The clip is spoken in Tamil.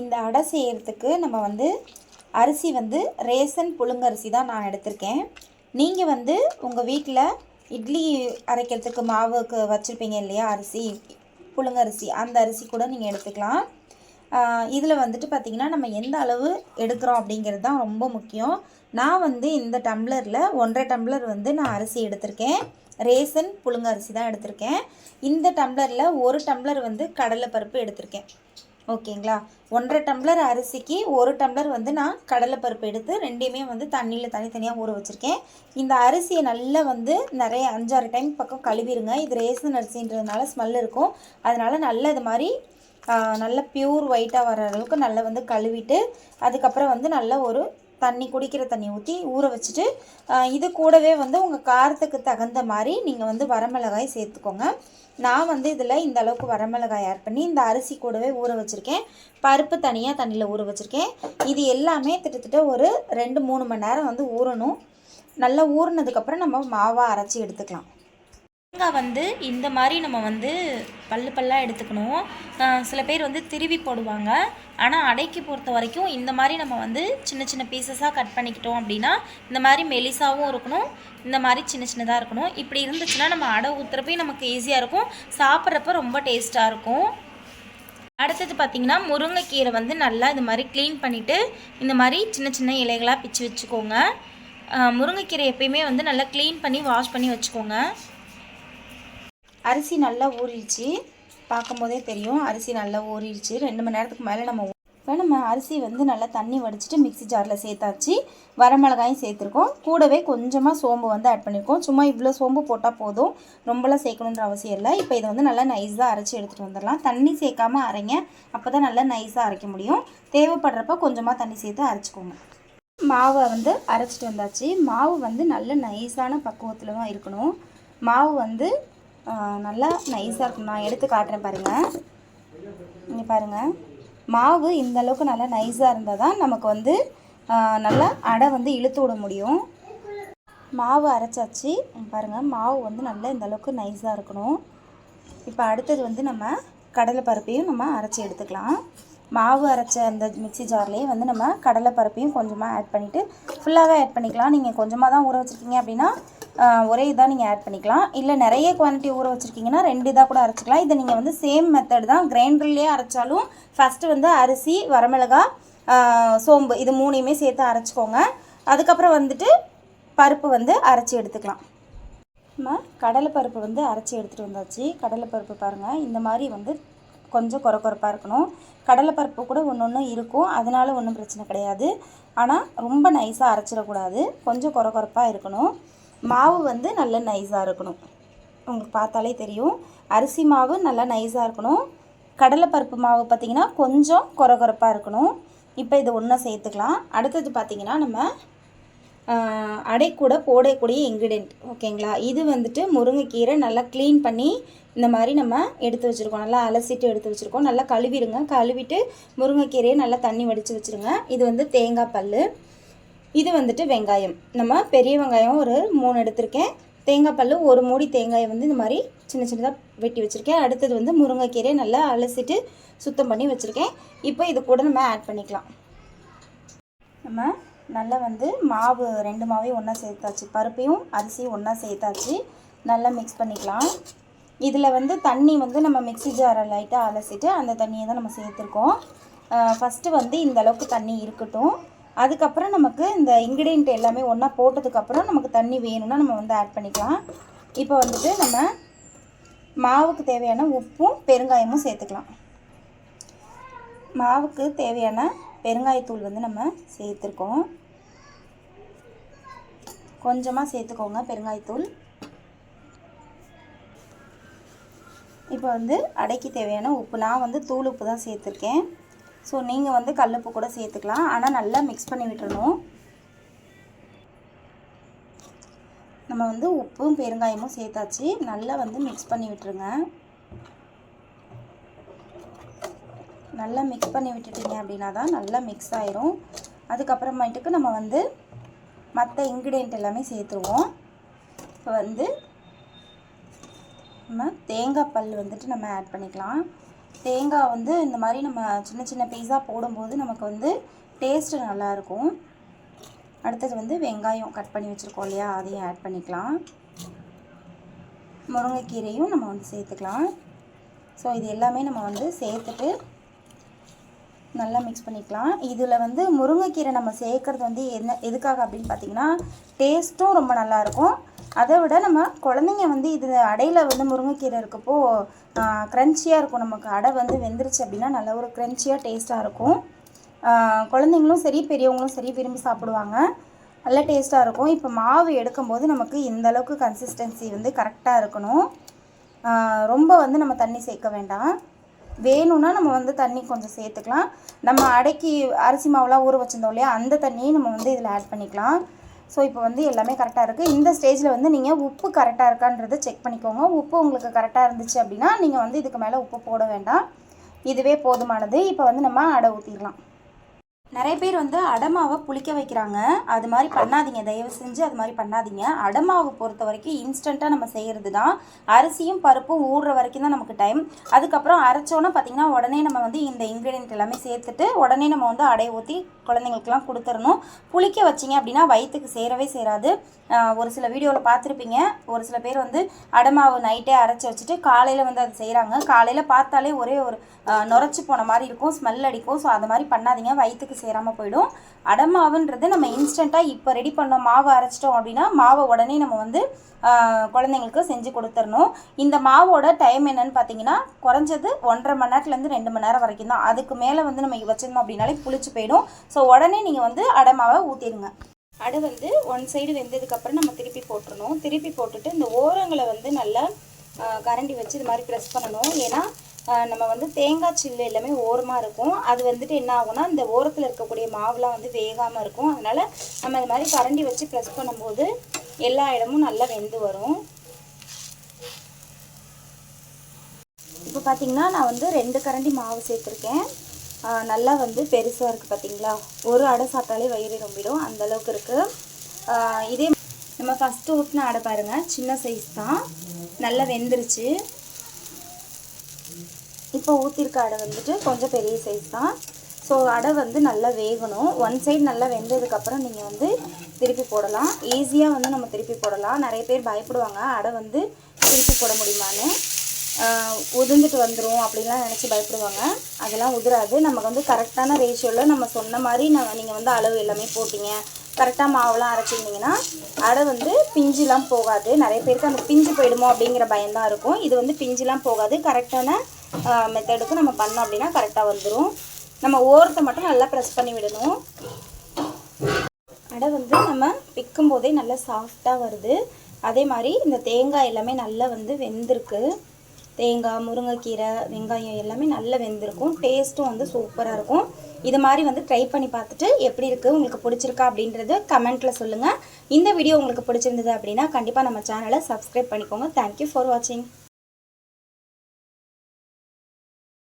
இந்த அடை செய்கிறதுக்கு நம்ம வந்து அரிசி வந்து ரேசன் புழுங்கரிசி தான் நான் எடுத்திருக்கேன். நீங்கள் வந்து உங்கள் வீட்டில் இட்லி அரைக்கிறதுக்கு மாவுக்கு வச்சுருப்பீங்க இல்லையா? அரிசி புழுங்கரிசி அந்த அரிசி கூட நீங்கள் எடுத்துக்கலாம். இதில் வந்துட்டு பார்த்திங்கன்னா நம்ம எந்த அளவு எடுக்கிறோம் அப்படிங்கிறது தான் ரொம்ப முக்கியம். நான் வந்து இந்த டம்ளரில் ஒன்றரை டம்ளர் வந்து நான் அரிசி எடுத்திருக்கேன். ரேசன் புழுங்கரிசி தான் எடுத்திருக்கேன். இந்த டம்ளரில் ஒரு டம்ளர் வந்து கடலைப்பருப்பு எடுத்திருக்கேன். ஓகேங்களா? ஒன்றரை டம்ளர் அரிசிக்கு ஒரு டம்ளர் வந்து நான் கடலைப்பருப்பு எடுத்து ரெண்டையுமே வந்து தண்ணியில் தனித்தனியாக ஊற வச்சுருக்கேன். இந்த அரிசியை நல்லா வந்து நிறைய அஞ்சாறு டைம் பக்கம் கழுவிடுங்க இது ரேசன் அரிசின்றதுனால ஸ்மெல் இருக்கும். அதனால் நல்லா இது மாதிரி நல்ல பியூர் ஒயிட்டாக வர அளவுக்கு நல்லா வந்து கழுவிட்டு அதுக்கப்புறம் வந்து நல்ல ஒரு தண்ணி குடிக்கிற தண்ணி ஊற்றி ஊற வச்சுட்டு இது கூடவே வந்து உங்கள் காரத்துக்கு தகுந்த மாதிரி நீங்கள் வந்து வரமிளகாய் சேர்த்துக்கோங்க. நான் வந்து இதில் இந்த அளவுக்கு வரமிளகாய் ஆட் பண்ணி இந்த அரிசி கூடவே ஊற வச்சுருக்கேன். பருப்பு தனியாக தண்ணியில் ஊற வச்சுருக்கேன். இது எல்லாமே கிட்டத்தட்ட ஒரு ரெண்டு மூணு மணி நேரம் வந்து ஊறணும். நல்லா ஊறினதுக்கப்புறம் நம்ம மாவாக அரைச்சி எடுத்துக்கலாம். தேங்காய் வந்து இந்த மாதிரி நம்ம வந்து பல்லு பல்லாக எடுத்துக்கணும். சில பேர் வந்து திருவி போடுவாங்க. ஆனால் அடைக்கு பொறுத்த வரைக்கும் இந்த மாதிரி நம்ம வந்து சின்ன சின்ன பீசஸாக கட் பண்ணிக்கிட்டோம் அப்படின்னா இந்த மாதிரி மெலிசாவும் இருக்கணும். இந்த மாதிரி சின்ன சின்னதாக இருக்கணும். இப்படி இருந்துச்சுன்னா நம்ம அடை ஊற்றுறப்பையும் நமக்கு ஈஸியாக இருக்கும். சாப்பிட்றப்ப ரொம்ப டேஸ்ட்டாக இருக்கும். அடுத்தது பார்த்திங்கன்னா முருங்கைக்கீரை வந்து நல்லா இது மாதிரி க்ளீன் பண்ணிவிட்டு இந்த மாதிரி சின்ன சின்ன இலைகளாக பிச்சு வச்சுக்கோங்க. முருங்கைக்கீரை எப்பயுமே வந்து நல்லா க்ளீன் பண்ணி வாஷ் பண்ணி வச்சுக்கோங்க. அரிசி நல்லா ஊறிடுச்சு. பார்க்கும்போதே தெரியும் அரிசி நல்லா ஊறிடுச்சு. ரெண்டு மணி நேரத்துக்கு மேலே நம்ம இப்போ நம்ம அரிசி வந்து நல்லா தண்ணி வடிச்சிட்டு மிக்சி ஜாரில் சேர்த்தாச்சு. வரமிளகாயும் சேர்த்துருக்கோம். கூடவே கொஞ்சமாக சோம்பு வந்து ஆட் பண்ணியிருக்கோம் சும்மா இவ்வளோ சோம்பு போட்டால் போதும். ரொம்பலாம் சேர்க்கணுன்ற அவசியம் இல்லை. இப்போ இதை வந்து நல்லா நைஸாக அரைச்சி எடுத்துகிட்டு வந்துடலாம். தண்ணி சேர்க்காமல் அரைங்க. அப்போ தான் நல்லா நைஸாக அரைக்க முடியும். தேவைப்படுறப்ப கொஞ்சமாக தண்ணி சேர்த்து அரைச்சிக்கோங்க. மாவை வந்து அரைச்சிட்டு வந்தாச்சு. மாவு வந்து நல்ல நைஸான பக்குவத்தில் தான் இருக்கணும். மாவு வந்து நல்லா நைஸாக இருக்கும். நான் எடுத்து காட்டுறேன் பாருங்கள் இங்கே பாருங்கள் மாவு இந்த அளவுக்கு நல்லா நைஸாக இருந்தால் தான் நமக்கு வந்து நல்லா அடை வந்து இழுத்து விட முடியும். மாவு அரைச்சாச்சு. பாருங்கள் மாவு வந்து நல்லா இந்த அளவுக்கு நைஸாக இருக்கணும். இப்போ அடுத்தது வந்து நம்ம கடலை பருப்பையும் நம்ம அரைச்சி எடுத்துக்கலாம். மாவு அரைச்ச அந்த மிக்சி ஜார்லேயே வந்து நம்ம கடலை பருப்பையும் கொஞ்சமாக ஆட் பண்ணிவிட்டு ஃபுல்லாகவே ஆட் பண்ணிக்கலாம். நீங்கள் கொஞ்சமாக தான் ஊற வச்சுருக்கீங்க அப்படின்னா ஒரே இதாக நீங்கள் ஆட் பண்ணிக்கலாம். இல்லை நிறைய குவான்டிட்டி ஊற வச்சுருக்கீங்கன்னா ரெண்டு இதாக கூட அரைச்சிக்கலாம். இதை நீங்கள் வந்து சேம் மெத்தட் தான் கிரைண்டர்லேயே அரைச்சாலும் ஃபஸ்ட்டு வந்து அரிசி வரமிளகா சோம்பு இது மூணையுமே சேர்த்து அரைச்சிக்கோங்க. அதுக்கப்புறம் வந்துட்டு பருப்பு வந்து அரைச்சி எடுத்துக்கலாம். நம்ம கடலைப்பருப்பு வந்து அரைச்சி எடுத்துகிட்டு வந்தாச்சு. கடலைப்பருப்பு பாருங்கள் இந்த மாதிரி வந்து கொஞ்சம் குறை குறைப்பாக இருக்கணும். கடலைப்பருப்பு கூட ஒன்று ஒன்று இருக்கும். அதனால ஒன்றும் பிரச்சனை கிடையாது. ஆனால் ரொம்ப நைஸாக அரைச்சிடக்கூடாது. கொஞ்சம் குறை குறைப்பாக இருக்கணும். மாவு வந்து நல்ல நைஸாக இருக்கணும். உங்களுக்கு பார்த்தாலே தெரியும். அரிசி மாவு நல்லா நைஸாக இருக்கணும். கடலைப்பருப்பு மாவு பார்த்திங்கன்னா கொஞ்சம் குறை குறைப்பாக இருக்கணும். இப்போ இது ஒன்றா சேர்த்துக்கலாம். அடுத்தது பார்த்திங்கன்னா நம்ம அடை கூட போடக்கூடிய இன்க்ரீடியண்ட் ஓகேங்களா இது வந்துட்டு முருங்கைக்கீரை நல்லா க்ளீன் பண்ணி இந்த மாதிரி நம்ம எடுத்து வச்சுருக்கோம். நல்லா அலசிட்டு எடுத்து வச்சுருக்கோம். நல்லா கழுவிடுங்க. கழுவிட்டு முருங்கைக்கீரையை நல்லா தண்ணி வடித்து வச்சுருங்க. இது வந்து தேங்காய் பல் இது வந்துட்டு வெங்காயம். நம்ம பெரிய வெங்காயம் ஒரு மூணு எடுத்திருக்கேன். தேங்காய் பல் ஒரு மூடி தேங்காயை வந்து இந்த மாதிரி சின்ன சின்னதாக வெட்டி வச்சுருக்கேன். அடுத்தது வந்து முருங்கைக்கீரையை நல்லா அலசிட்டு சுத்தம் பண்ணி வச்சுருக்கேன். இப்போ இது கூட நம்ம ஆட் பண்ணிக்கலாம். நம்ம நல்லா வந்து மாவு ரெண்டு மாவையும் ஒன்றா சேர்த்தாச்சு. பருப்பையும் அரிசியும் ஒன்றா சேர்த்தாச்சு. நல்லா மிக்ஸ் பண்ணிக்கலாம். இதில் வந்து தண்ணி வந்து நம்ம மிக்ஸி ஜாரை லைட்டாக அலசிட்டு அந்த தண்ணியை தான் நம்ம சேர்த்துருக்கோம். ஃபஸ்ட்டு வந்து இந்த அளவுக்கு தண்ணி இருக்கட்டும். அதுக்கப்புறம் நமக்கு இந்த இன்க்ரீடியன்ட் எல்லாமே ஒன்றா போட்டதுக்கப்புறம் நமக்கு தண்ணி வேணும்னா நம்ம வந்து ஆட் பண்ணிக்கலாம். இப்போ வந்துட்டு நம்ம மாவுக்கு தேவையான உப்பும் பெருங்காயமும் சேர்த்துக்கலாம். மாவுக்கு தேவையான பெருங்காயத்தூள் வந்து நம்ம சேர்த்துருக்கோம். கொஞ்சமாக சேர்த்துக்கோங்க பெருங்காயத்தூள். இப்போ வந்து அடைக்கு தேவையான உப்பு நான் வந்து தூள் உப்பு தான் சேர்த்துருக்கேன். ஸோ நீங்கள் வந்து கல்லுப்பு கூட சேர்த்துக்கலாம். ஆனால் நல்லா மிக்ஸ் பண்ணி விட்டுறணும். நம்ம வந்து உப்பும் பெருங்காயமும் சேர்த்தாச்சு. நல்லா வந்து மிக்ஸ் பண்ணி விட்டுருங்க. நல்லா மிக்ஸ் பண்ணி விட்டுட்டீங்க அப்படின்னா தான் நல்லா மிக்ஸ் ஆயிரும். அதுக்கப்புறமேட்டுக்கு நம்ம வந்து மற்ற இன்க்ரீடியண்ட் எல்லாமே சேர்த்துருவோம். இப்போ வந்து நம்ம தேங்காய் பல் வந்துட்டு நம்ம ஆட் பண்ணிக்கலாம். தேங்காய் வந்து இந்த மாதிரி நம்ம சின்ன சின்ன பீஸாக போடும்போது நமக்கு வந்து டேஸ்ட்டு நல்லாயிருக்கும். அடுத்தது வந்து வெங்காயம் கட் பண்ணி வச்சுருக்கோம் இல்லையா அதையும் ஆட் பண்ணிக்கலாம். முருங்கைக்கீரையும் நம்ம வந்து சேர்த்துக்கலாம். ஸோ இது எல்லாமே நம்ம வந்து சேர்த்துட்டு நல்லா மிக்ஸ் பண்ணிக்கலாம். இதில் வந்து முருங்கைக்கீரை நம்ம சேர்க்குறது வந்து என்ன எதுக்காக அப்படின்னு பார்த்தீங்கன்னா டேஸ்ட்டும் ரொம்ப நல்லாயிருக்கும் அதை விட நம்ம குழந்தைங்க வந்து இது அடையில் வந்து முருங்கைக்கீரை இருக்கப்போ க்ரன்ச்சியாக இருக்கும். நமக்கு அடை வந்து வெந்துருச்சு அப்படின்னா நல்ல ஒரு க்ரன்ச்சியாக டேஸ்ட்டாக இருக்கும். குழந்தைங்களும் சரி பெரியவங்களும் சரி விரும்பி சாப்பிடுவாங்க. நல்ல டேஸ்ட்டாக இருக்கும். இப்போ மாவு எடுக்கும்போது நமக்கு இந்த அளவுக்கு கன்சிஸ்டன்சி வந்து கரெக்டாக இருக்கணும். ரொம்ப வந்து நம்ம தண்ணி சேர்க்க வேண்டாம். வேணும்னா நம்ம வந்து தண்ணி கொஞ்சம் சேர்த்துக்கலாம். நம்ம அடைக்கி அரிசி மாவுலாம் ஊற வச்சிருந்தோம் இல்லையா? அந்த தண்ணியை நம்ம வந்து இதில் ஆட் பண்ணிக்கலாம். ஸோ இப்போ வந்து எல்லாமே கரெக்டாக இருக்குது இந்த ஸ்டேஜில் வந்து நீங்கள் உப்பு கரெக்டாக இருக்கான்றதை செக் பண்ணிக்கோங்க. உப்பு உங்களுக்கு கரெக்டாக இருந்துச்சு அப்படின்னா நீங்கள் வந்து இதுக்கு மேலே உப்பு போட வேண்டாம். இதுவே போதுமானது. இப்போ வந்து நம்ம அடை ஊற்றிடலாம் நிறைய பேர் வந்து அடமாவை புளிக்க வைக்கிறாங்க. அது மாதிரி பண்ணாதீங்க. தயவு செஞ்சு அது மாதிரி பண்ணாதீங்க. அடமாவை பொறுத்த வரைக்கும் இன்ஸ்டண்ட்டாக நம்ம செய்கிறது தான் அரிசியும் பருப்பும் ஊடுற வரைக்கும் தான் நமக்கு டைம் அதுக்கப்புறம் அரைச்சோன்னே பார்த்தீங்கன்னா உடனே நம்ம வந்து இந்த இன்க்ரீடியன்ட் எல்லாமே சேர்த்துட்டு உடனே நம்ம வந்து அடைய ஊற்றி குழந்தைங்களுக்குலாம் கொடுத்துடணும் புளிக்க வச்சிங்க அப்படின்னா வயிற்றுக்கு சேரவே சேராது. ஒரு சில வீடியோவில் பார்த்துருப்பீங்க. ஒரு சில பேர் வந்து அடமாவு நைட்டே அரைச்சி வச்சுட்டு காலையில் வந்து அது செய்கிறாங்க காலையில் பார்த்தாலே ஒரே ஒரு நுரைச்சி போன மாதிரி இருக்கும். ஸ்மெல் அடிக்கும். ஸோ அது மாதிரி பண்ணாதீங்க. வயிற்றுக்கு சேராமல் போயிடும். அடமாவுன்றது நம்ம இன்ஸ்டண்ட்டாக இப்போ ரெடி பண்ணோம். மாவு அரைச்சிட்டோம் அப்படின்னா மாவை உடனே நம்ம வந்து குழந்தைங்களுக்கு செஞ்சு கொடுத்துடணும். இந்த மாவோட டைம் என்னன்னு பார்த்தீங்கன்னா குறைஞ்சது ஒன்றரை மணி நேரத்துலேருந்து ரெண்டு மணி நேரம் வரைக்கும் தான். அதுக்கு மேலே வந்து நம்ம வச்சிருந்தோம் அப்படின்னாலே புளிச்சு போயிடும். ஸோ உடனே நீங்கள் வந்து அடமாவை ஊற்றிடுங்க அடை வந்து ஒன் சைடு வெந்ததுக்கப்புறம் நம்ம திருப்பி போட்டுறணும். திருப்பி போட்டுட்டு இந்த ஓரங்களை வந்து நல்லா கரண்டி வச்சு இது மாதிரி ப்ரெஸ் பண்ணணும். ஏன்னா நம்ம வந்து தேங்காய் சில்லு எல்லாமே ஓரமாக இருக்கும். அது வந்துட்டு என்ன ஆகும்னா இந்த ஓரத்தில் இருக்கக்கூடிய மாவுலாம் வந்து வேகாமல் இருக்கும். அதனால் நம்ம இது மாதிரி கரண்டி வச்சு ப்ரெஸ் பண்ணும்போது எல்லா இடமும் நல்லா வெந்து வரும். இப்போ பார்த்தீங்கன்னா நான் வந்து ரெண்டு கரண்டி மாவு சேர்த்துருக்கேன். நல்லா வந்து பெருசாக இருக்குது பார்த்தீங்களா ஒரு அடை சாப்பிட்டாலே வயிறு ரொம்பிடும். அந்த அளவுக்கு இருக்குது இதே நம்ம ஃபஸ்ட்டு ஊற்றின அடை பாருங்கள் சின்ன சைஸ் தான். நல்லா வெந்துருச்சு. இப்போ ஊற்றிருக்க அடை வந்துட்டு கொஞ்சம் பெரிய சைஸ் தான். ஸோ அடை வந்து நல்லா வேகணும். ஒன் சைடு நல்லா வெந்ததுக்கப்புறம் நீங்கள் வந்து திருப்பி போடலாம். ஈஸியாக வந்து நம்ம திருப்பி போடலாம். நிறைய பேர் பயப்படுவாங்க அடை வந்து திருப்பி போட முடியுமான்னு. உதிர்ந்துட்டு வந்துடும் அப்படின்லாம் நினச்சி பயப்படுவாங்க. அதெல்லாம் உதிராது. நமக்கு வந்து கரெக்டான ரேஷியோவில் நம்ம சொன்ன மாதிரி நம்ம நீங்கள் வந்து அளவு எல்லாமே போட்டிங்க. கரெக்டாக மாவுலாம் அரைச்சிருந்தீங்கன்னா அடை வந்து பிஞ்சுலாம் போகாது. நிறைய பேருக்கு அந்த பிஞ்சு போயிடுமோ அப்படிங்கிற பயம்தான் இருக்கும். இது வந்து பிஞ்சுலாம் போகாது. கரெக்டான மெத்தடுக்கு நம்ம பண்ணோம் அப்படின்னா கரெக்டாக வந்துடும் நம்ம ஓரத்தை மட்டும் நல்லா ப்ரெஸ் பண்ணி விடணும். அடை வந்து நம்ம பிக்கும் போதே நல்லா சாஃப்டாக வருது. அதே மாதிரி இந்த தேங்காய் எல்லாமே நல்லா வந்து வெந்திருக்கு. தேங்காய் முருங்கைக்கீரை வெங்காயம் எல்லாமே நல்லா வெந்திருக்கும். டேஸ்ட்டும் வந்து சூப்பராக இருக்கும். இது மாதிரி வந்து ட்ரை பண்ணி பார்த்துட்டு எப்படி இருக்குது உங்களுக்கு பிடிச்சிருக்கா அப்படின்றது கமெண்ட்டில் சொல்லுங்கள் இந்த வீடியோ உங்களுக்கு பிடிச்சிருந்தது அப்படின்னா கண்டிப்பாக நம்ம சேனலை சப்ஸ்கிரைப் பண்ணிக்கோங்க. தேங்க்யூ ஃபார் வாட்சிங்